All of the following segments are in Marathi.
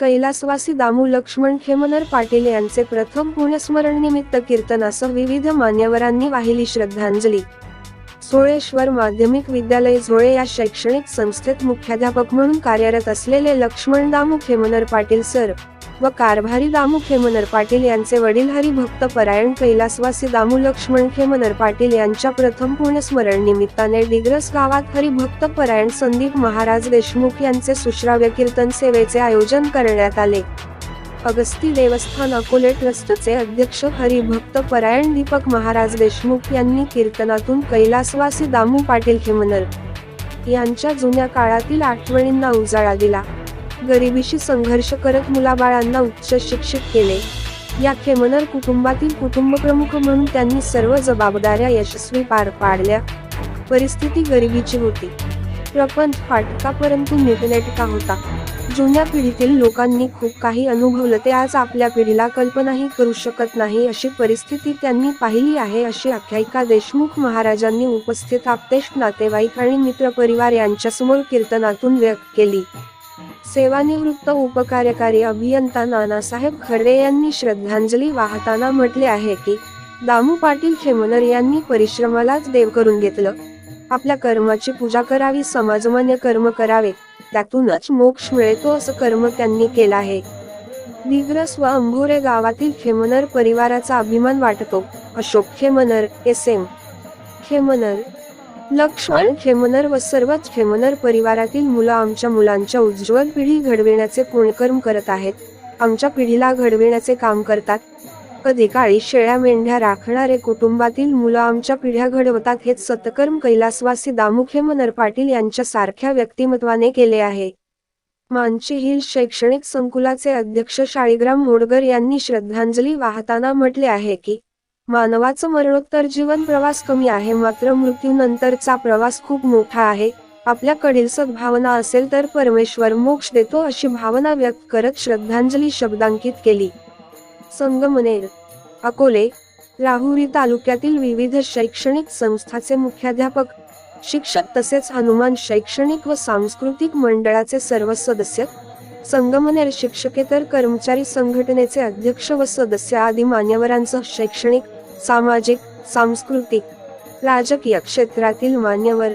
कैलासवासी दामू लक्ष्मण खेमनर पाटील यांचे प्रथम पुण्यस्मरण निमित्त कीर्तनासह विविध मान्यवरांनी वाहिली श्रद्धांजली. सोळेश्वर माध्यमिक विद्यालय झोळे या शैक्षणिक संस्थेत मुख्याध्यापक म्हणून कार्यरत असलेले लक्ष्मण दामू खेमनर पाटील सर व कारभारी दामू खेमनर पाटील यांचे वडील हरिभक्त परायण कैलासवासी दामू लक्ष्मण खेमनर पाटील यांच्या प्रथम पुण्यस्मरण निमित्ताने डिग्रस गावात हरिभक्त परायण संदीप महाराज देशमुख यांचे सुश्राव्य कीर्तन सेवेचे आयोजन करण्यात आले. अगस्ती देवस्थान अकोले ट्रस्टचे अध्यक्ष हरिभक्त परायण दीपक महाराज देशमुख यांनी कीर्तनातून कैलासवासी दामू पाटील खेमनर यांच्या जुन्या काळातील आठवणींना उजाळा दिला. गरिबीशी संघर्ष करत मुलाबाळांना उच्च शिक्षित केले. या खेमनर कुटुंबातील कुटुंबप्रमुख म्हणून त्यांनी सर्व जबाबदाऱ्या यशस्वी पार पाडल्या. परिस्थिती गरिबीची होती. प्रपंच फाटका परंतु नीटनेटका होता. जुन्या पिढीतील लोकांनी खूप काही अनुभवलं. ते आज आपल्या पिढीला कल्पनाही करू शकत नाही अशी परिस्थिती त्यांनी पाहिली आहे अशी आख्यायिका देशमुख महाराजांनी उपस्थित आपतेश नातेवाईक आणि मित्रपरिवार यांच्यासमोर कीर्तनातून व्यक्त केली. सेवानिवृत्त उपकार्यकारी अभियंता नानासाहेब खर्डे यांनी श्रद्धांजली वाहताना म्हटले आहे की दामू पाटील खेमनर यांनी परिश्रमालाच देव करून घेतलं. आपल्या कर्माची पूजा करावी समाजमान्य कर्म करावे त्यातूनच मोक्ष मिळतो असं कर्म त्यांनी केलं आहे. दिग्रस व अंभोरे गावातील खेमनर परिवाराचा अभिमान वाटतो. Ashok Khemnar S M. Khemnar. Laxman Khemnar व सर्वच खेमनर परिवारातील मुलं आमच्या मुलांच्या उज्ज्वल पिढी घडविण्याचे पुणकर्म करत आहेत. आमच्या पिढीला घडविण्याचे काम करतात. कधी काळी शेळ्या मेंढ्या राखणारे कुटुंबातील मुलं आमच्या पिढ्या घडवतात हेच सतकर्म कैलासवासी दामुखे मनर पाटील यांच्या सारख्या व्यक्तिमत्वाने केले आहे. मानची हिल शैक्षणिक संकुलाचे अध्यक्ष शाळीग्राम मोडगर यांनी श्रद्धांजली वाहताना म्हटले आहे की मानवाचं मरणोत्तर जीवन प्रवास कमी आहे मात्र मृत्यूनंतरचा प्रवास खूप मोठा आहे. आपल्याकडील सद्भावना असेल तर परमेश्वर मोक्ष देतो अशी भावना व्यक्त करत श्रद्धांजली शब्दांकित केली. संगमनेर. अकोले राहुरी तालुक्यातील विविध शैक्षणिक संस्थाचे मुख्याध्यापक शिक्षक तसेच हनुमान शैक्षणिक व सांस्कृतिक मंडळाचे सर्व सदस्य संगमनेर शिक्षकेतर कर्मचारी संघटनेचे अध्यक्ष व सदस्य आदी मान्यवरांचं शैक्षणिक सामाजिक सांस्कृतिक राजकीय क्षेत्रातील मान्यवर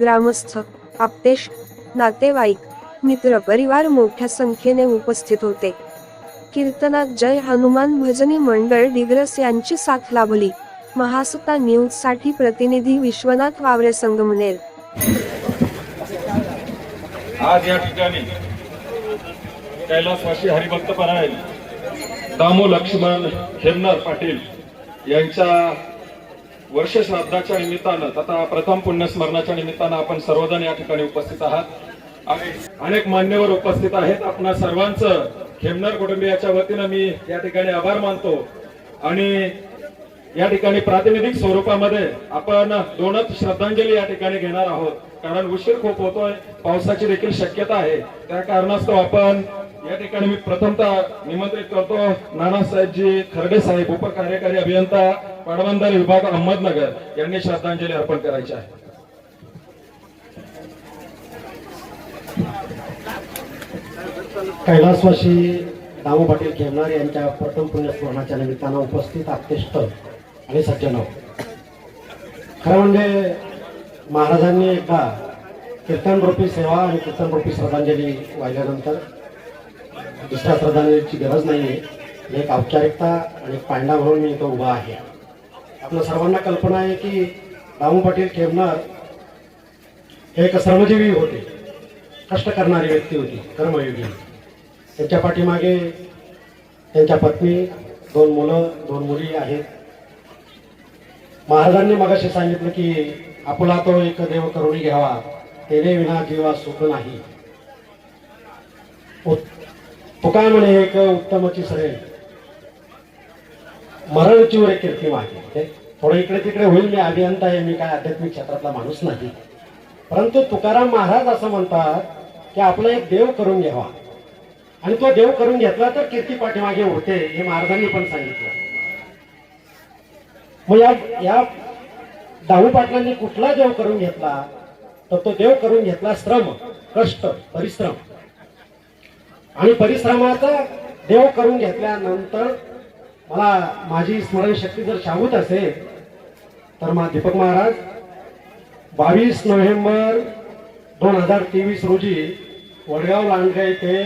ग्रामस्थ आपतेश नातेवाईक मित्रपरिवार मोठ्या संख्येने उपस्थित होते. कीर्तनात जय हनुमान भजनी मंडळ दिग्रस यांची साथ लाभली. महासत्ता न्यूजसाठी प्रतिनिधी विश्वनाथ वावरे संगमनेर आज या ठिकाणी कैलासवासी हरिभक्त परायण दामो लक्ष्मण खेमनर पाटील यांच्या वर्ष श्राद्धाच्या निमित्तानं तथा प्रथम पुण्यस्मरणाच्या निमित्तानं आपण सर्वजण या ठिकाणी उपस्थित आहात. अनेक मान्यवर उपस्थित आहेत. आपणा सर्वांचं खेमनर कुटुंबियाच्या वतीनं मी या ठिकाणी आभार मानतो. आणि या ठिकाणी प्रातिनिधिक स्वरूपामध्ये आपण दोनच श्रद्धांजली या ठिकाणी घेणार आहोत. कारण उशीर खूप होतोय पावसाची देखील शक्यता आहे. त्या कारणास्तव आपण या ठिकाणी मी प्रथमतः निमंत्रित करतो नानासाहेबजी खरडे साहेब उपकार्यकारी अभियंता पाटबंधारे विभाग अहमदनगर यांनी श्रद्धांजली अर्पण करायची आहे. कैलासवासी दामू पाटील खेमणार यांच्या प्रथम पुण्यस्मरणाच्या निमित्तानं उपस्थित आप्तेष्ट आणि सज्जन. खरं म्हणजे महाराजांनी एकदा कीर्तनरूपी सेवा आणि कीर्तनरूपी श्रद्धांजली वाहिल्यानंतर दुसऱ्या श्रद्धांजलीची गरज नाही आहे. एक औपचारिकता आणि पांडा म्हणून मी इथं उभा आहे. आपल्या सर्वांना कल्पना आहे की दामू पाटील खेमणार हे एक श्रमजीवी होते. कष्ट करणारी व्यक्ती होती कर्मयोगी. त्यांच्या पाठीमागे त्यांच्या पत्नी दोन मुलं दोन मुली आहेत. महाराजांनी मगाशी सांगितलं की आपुला तो एक देव करुणी घ्यावा. तेने विना जीवा सुख नाही. तुका म्हणे एक उत्तमची सरे मरण चिवरे कीर्ती मागे. थोडं इकडे तिकडे होईल मी अभियंता आहे मी काय आध्यात्मिक क्षेत्रातला माणूस नाही. परंतु तुकाराम महाराज असं म्हणतात की आपला एक देव करून घ्यावा. आणि तो देव करून घेतला तर कीर्ती पाठीमागे होते हे महाराजांनी पण सांगितलं. मग या या दाहू पाटलांनी कुठला देव करून घेतला? तर तो देव करून घेतला श्रम कष्ट परिश्रम. आणि परिश्रमाचा देव करून घेतल्यानंतर मला माझी स्मरणशक्ती जर शाबूत असेल तर मा दीपक महाराज बावीस नोव्हेंबर दोन हजार तेवीस रोजी वडगाव लांडगा येथे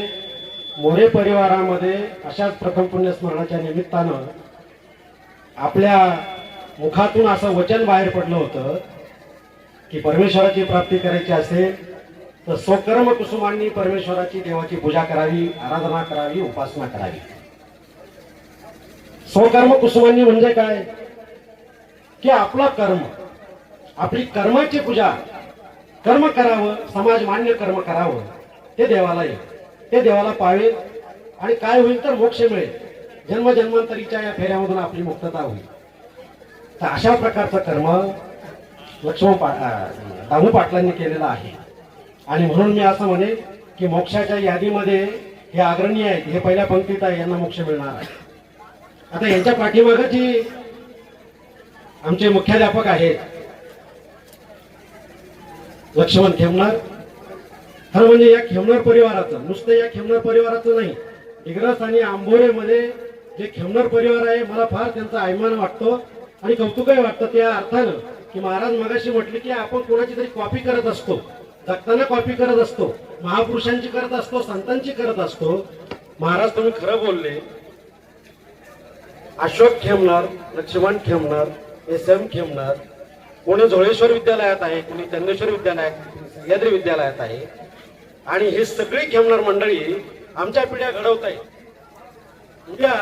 मोरे परिवारामध्ये अशाच प्रथम पुण्यस्मरणाच्या निमित्तानं आपल्या मुखातून असं वचन बाहेर पडलं होतं की परमेश्वराची प्राप्ती करायची असेल तर स्वकर्म कुसुमांनी परमेश्वराची देवाची पूजा करावी आराधना करावी उपासना करावी. स्वकर्म कुसुमांनी म्हणजे काय? की आपला कर्म आपली कर्माची पूजा कर्म करावं समाज मान्य कर्म करावं ते देवाला येईल ते देवाला पावेल आणि काय होईल तर मोक्ष मिळेल. जन्मजन्मांतरीच्या या फेऱ्यामधून आपली मुक्तता होईल. तर अशा प्रकारचं कर्म लक्ष्मण पाटला दामू पाटलांनी केलेलं आहे. आणि म्हणून मी असं म्हणेन की मोक्षाच्या यादीमध्ये हे अग्रणी आहेत हे पहिल्या पंक्तीत आहे यांना मोक्ष मिळणार आहे. आता यांच्या पाठीमागं जी आमचे मुख्याध्यापक आहेत लक्ष्मण खेमनार खरं म्हणजे या खेमनार परिवाराचं नुसतं या खेमनार परिवाराचं नाही. इग्रस आणि आंबोरेमध्ये जे खेमणार परिवार आहे मला फार त्यांचा अभिमान वाटतो आणि कौतुकही वाटतं त्या अर्थानं की महाराज मगाशी म्हटले की आपण कोणाची तरी कॉपी करत असतो. जगताना कॉपी करत असतो महापुरुषांची करत असतो संतांची करत असतो. महाराज तुम्ही खरं बोलले. अशोक खेमणार लक्ष्मण खेमणार एस एम खेमणार कोणी झोळेश्वर विद्यालयात आहे कोणी चंदेश्वर विद्यालयात सह्याद्री विद्यालयात आहे. आणि ही सगळी खेमनार मंडळी आमच्या पिढ्या घडवत आहे उद्या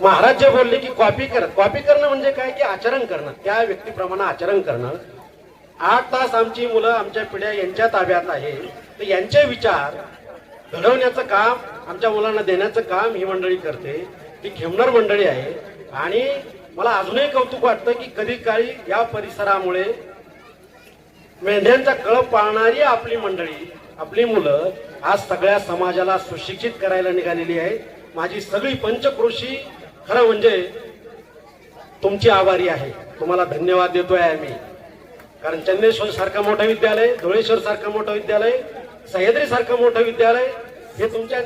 महाराज जे बोलले की कॉपी करत कॉपी करणं म्हणजे काय? की आचरण करणं. त्या व्यक्तीप्रमाणे आचरण करणं. आठ तास आमची मुलं आमच्या पिढ्या यांच्या ताब्यात आहे. तर यांचे विचार घडवण्याचं काम आमच्या मुलांना देण्याचं काम ही मंडळी करते. ती खेमणार मंडळी आहे. आणि मला अजूनही कौतुक वाटतं की कधी काळी या परिसरामुळे मेंढ्यांचा कळप पाळणारी आपली मंडळी आपली मुलं आज सगळ्या समाजाला सुशिक्षित करायला निघालेली आहे माझी सगळी पंचकृषी खरं म्हणजे तुमची आभारी आहे. तुम्हाला धन्यवाद देतोय आम्ही. कारण चंद्रेश्वर सारखं मोठं विद्यालय धुळेश्वर सारखं मोठं विद्यालय सह्याद्री सारखं मोठं विद्यालय हे तुमच्या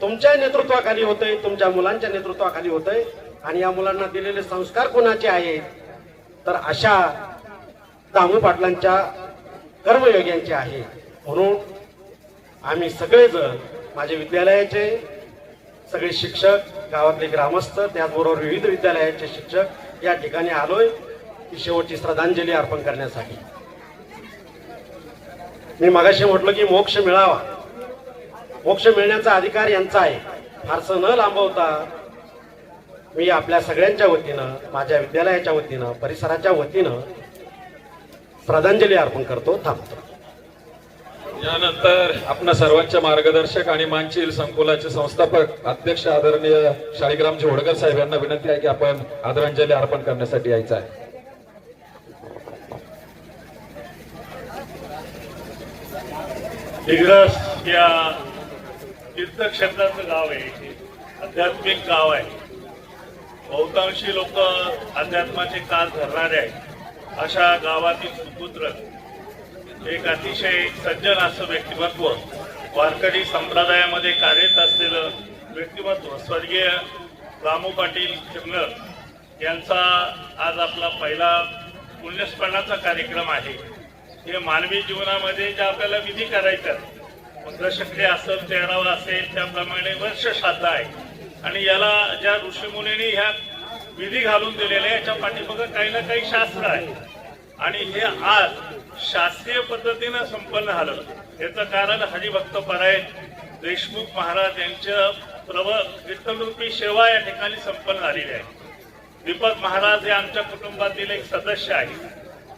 तुमच्या नेतृत्वाखाली होतंय तुमच्या मुलांच्या नेतृत्वाखाली होतंय. आणि या मुलांना दिलेले संस्कार कोणाचे आहेत? तर अशा दामू पाटलांच्या कर्मयोग्यांचे आहे. म्हणून आम्ही सगळेजण माझे विद्यालयाचे सगळे शिक्षक गावातले ग्रामस्थ त्याचबरोबर विविध विद्यालयाचे शिक्षक या ठिकाणी आलोय. ही शेवटची श्रद्धांजली अर्पण करण्यासाठी. मी मगाशी म्हटलं की मोक्ष मिळावा. मोक्ष मिळण्याचा अधिकार यांचा आहे. फारसं न लांबवता मी आपल्या सगळ्यांच्या वतीनं माझ्या विद्यालयाच्या वतीनं परिसराच्या वतीनं श्रद्धांजली अर्पण करतो. थांबतो यानंतर आपणा सर्वांचे मार्गदर्शक आणि मानशील संकुलाचे संस्थापक अध्यक्ष आदरणीय शाळीग्राम जोडकर साहेब यांना विनंती आहे की आपण आदरांजली अर्पण करण्यासाठी यायचं आहे. दिग्रस या तीर्थक्षेत्राचं गाव आहे. आध्यात्मिक गाव आहे. बहुतांशी लोक अध्यात्माचे कास धरणारे आहेत. अशा गावातील सुपुत्र एक अतिशय सज्जन असं व्यक्तिमत्व वारकरी संप्रदायामध्ये कार्यरत असलेलं व्यक्तिमत्व स्वर्गीय रामू पाटील चिमनर यांचा आज आपला पहिला पुण्यस्मरणाचा कार्यक्रम आहे. हे मानवी जीवनामध्ये ज्या आपल्याला विधी करायच्यात मंत्रशक्ती असेल तेरावा असेल त्याप्रमाणे वर्ष श्राद्ध आहे. आणि याला ज्या ऋषीमुनींनी ह्या विधी घालून दिलेले याच्या पाठीमागं काही ना काही शास्त्र आहे. आणि हे आज शास्त्रीय पद्धतीनं संपन्न झालं याचं कारण हरिभक्त परायण देशमुख महाराज यांच्या प्रव विठ्ठलरूपी सेवा या ठिकाणी संपन्न झालेली आहे. दीपक महाराज हे आमच्या कुटुंबातील एक सदस्य आहे.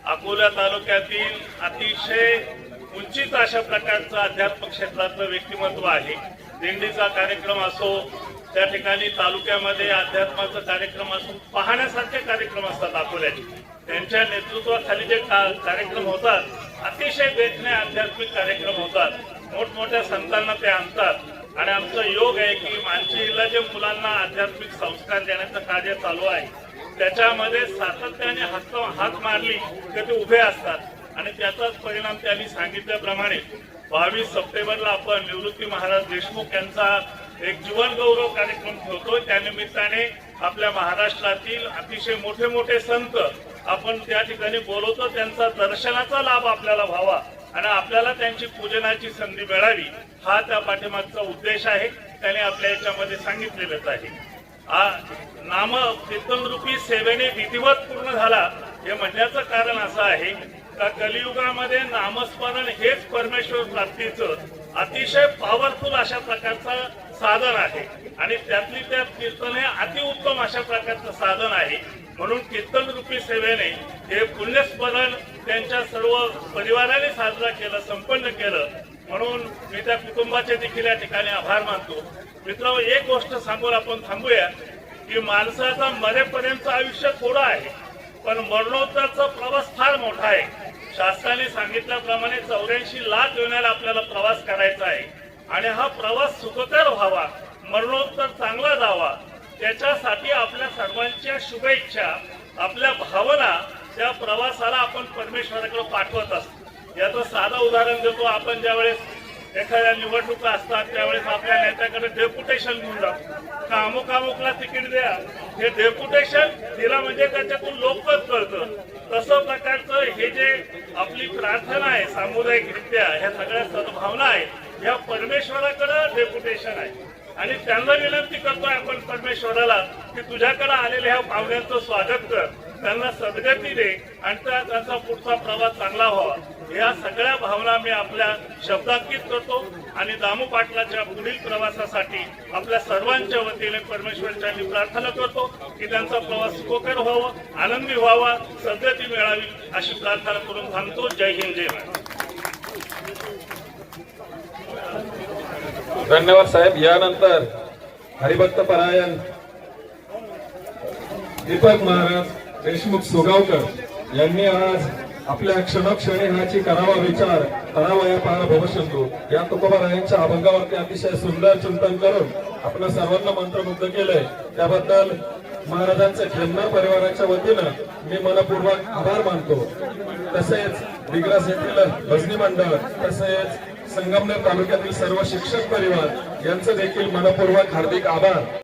अकोला तालुक्यातील अतिशय उंचीत अशा प्रकारचं अध्यात्म क्षेत्रातलं व्यक्तिमत्व आहे. दिंडीचा कार्यक्रम असो त्या ठिकाणी तालुक्यामध्ये अध्यात्माचा कार्यक्रम असून पाहण्यासारखे कार्यक्रम असतात अकोल्याचे. त्यांच्या नेतृत्वाखाली जे का- कार्यक्रम होतात अतिशय वेदने आध्यात्मिक कार्यक्रम होतात. मोठमोठ्या संतांना ते आणतात. आणि आमचं योग आहे की मानशीला जे मुलांना आध्यात्मिक संस्कार देण्याचं कार्य चालू आहे त्याच्यामध्ये सातत्याने हात हात मारली तर ते उभे असतात. आणि त्याचाच परिणाम त्यांनी सांगितल्याप्रमाणे बावीस सप्टेंबरला आपण निवृत्ती महाराज देशमुख यांचा एक जीवन गौरव कार्यक्रम ठेवतो त्यानिमित्ताने आपल्या महाराष्ट्रातील अतिशय मोठे मोठे संत आपण त्या ठिकाणी बोलवतो. त्यांचा दर्शनाचा लाभ आपल्याला व्हावा आणि आपल्याला त्यांची पूजनाची संधी मिळावी हा त्या पाठीमागचा उद्देश आहे. त्याने आपल्या याच्यामध्ये सांगितलेलंच आहे. आ- नाम कीर्तन रूपी सेवेने विधिवत पूर्ण झाला. हे म्हणण्याचं कारण असं आहे का कलियुगामध्ये नामस्मरण हेच परमेश्वर प्राप्तीचं अतिशय पॉवरफुल अशा प्रकारचा साधन आहे. आणि त्यातली त्यात कीर्तन हे अतिउत्तम अशा प्रकारचं साधन आहे. म्हणून कीर्तन रूपी सेवेने हे पुण्यस्मरण त्यांच्या सर्व परिवाराने साजरा केलं संपन्न केलं. म्हणून मी त्या कुटुंबाचे देखील या ठिकाणी आभार मानतो. मित्र एक गोष्ट सांगून आपण थांबूया की माणसाचा मरेपर्यंत आयुष्य थोडं आहे पण मरणोत्तरचा प्रवास फार मोठा आहे. शासनाने सांगितल्याप्रमाणे चौऱ्याऐंशी लाख योजनेला आपल्याला प्रवास करायचा आहे. आणि हा प्रवास सुखकर व्हावा मरणोत्तर चांगला जावा. त्याच्यासाठी आपल्या सर्वांच्या शुभेच्छा आपल्या भावना त्या प्रवासाला आपण परमेश्वराकडे पाठवत असतो. याचं साधं उदाहरण देतो आपण ज्यावेळेस एखाद्या निवडणुका असतात त्यावेळेस आपल्या नेत्याकडे डेप्युटेशन घेऊन जातो. का अमुक अमुकला तिकीट द्या. हे डेप्युटेशन दिला म्हणजे त्याच्यातून लोकच कळतं. तसं प्रकारचं हे जे आपली प्रार्थना आहे सामुदायिकरित्या ह्या सगळ्या सद्भावना आहेत ह्या परमेश्वराकडे डेप्युटेशन आहे. आणि त्यांना विनंती करतोय आपण परमेश्वराला की तुझ्याकडे आलेल्या ह्या पाहुण्यांचं स्वागत कर. त्यांना सदगती दे आणि त्यांचा पुढचा प्रवास चांगला व्हावा. या सगळ्या भावना मी आपल्या शब्दांकित करतो आणि दामू पाटलाच्या पुढील प्रवासासाठी आपल्या सर्वांच्या वतीने परमेश्वरच्या मी प्रार्थना करतो की त्यांचा प्रवास सुखकर व्हावा आनंदी व्हावा सदगती मिळावी अशी प्रार्थना करून थांबतो. जय हिंद जय महाराज धन्यवाद साहेब. यानंतर हरिभक्त परायण दीपक महाराज देशमुख सुगावकर यांनी आज आपल्या क्षणक्षणी हाची करावा विचार करावा या पार भवशंतू या तुकोबारायांच्या अभंगावरती अतिशय सुंदर चिंतन करून आपलं सर्वांना मंत्रमुग्ध केलंय. त्याबद्दल महाराजांच्या खेमनार परिवाराच्या वतीनं मी मनपूर्वक आभार मानतो. तसेच दिग्रस येथील भजनी मंडळ तसेच संगमनेर तालुक्यातील सर्व शिक्षक परिवार यांचं देखील मनपूर्वक हार्दिक आभार.